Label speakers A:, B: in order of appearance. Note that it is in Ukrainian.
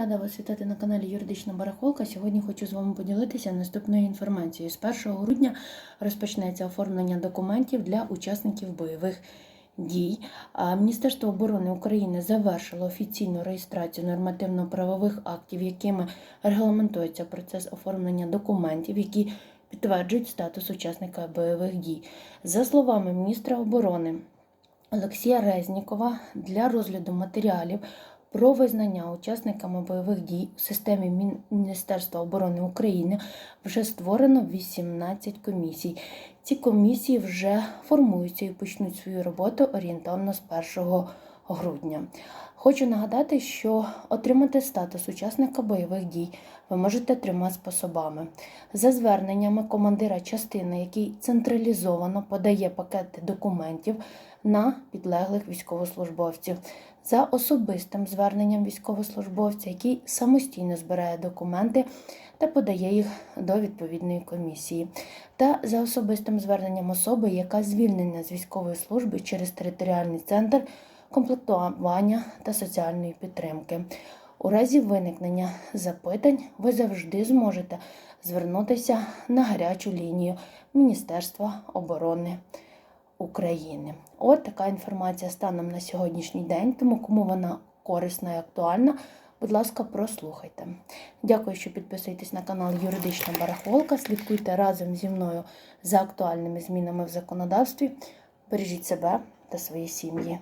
A: Рада вас вітати на каналі Юридична Барахолка. Сьогодні хочу з вами поділитися наступною інформацією. З 1 грудня розпочнеться оформлення документів для учасників бойових дій. Міністерство оборони України завершило офіційну реєстрацію нормативно-правових актів, якими регламентується процес оформлення документів, які підтверджують статус учасника бойових дій. За словами міністра оборони Олексія Резнікова, для розгляду матеріалів про визнання учасниками бойових дій у системі Мін- Міністерства оборони України вже створено 18 комісій. Ці комісії вже формуються і почнуть свою роботу орієнтовно з 1 грудня. Хочу нагадати, що отримати статус учасника бойових дій ви можете трьома способами: за зверненнями командира частини, який централізовано подає пакети документів на підлеглих військовослужбовців, за особистим зверненням військовослужбовця, який самостійно збирає документи та подає їх до відповідної комісії, та за особистим зверненням особи, яка звільнена з військової служби через територіальний центр комплектування та соціальної підтримки. У разі виникнення запитань ви завжди зможете звернутися на гарячу лінію Міністерства оборони України. От така інформація станом на сьогоднішній день, тому кому вона корисна і актуальна, будь ласка, прослухайте. Дякую, що підписуєтесь на канал Юридична Барахолка. Слідкуйте разом зі мною за актуальними змінами в законодавстві. Бережіть себе та свої сім'ї.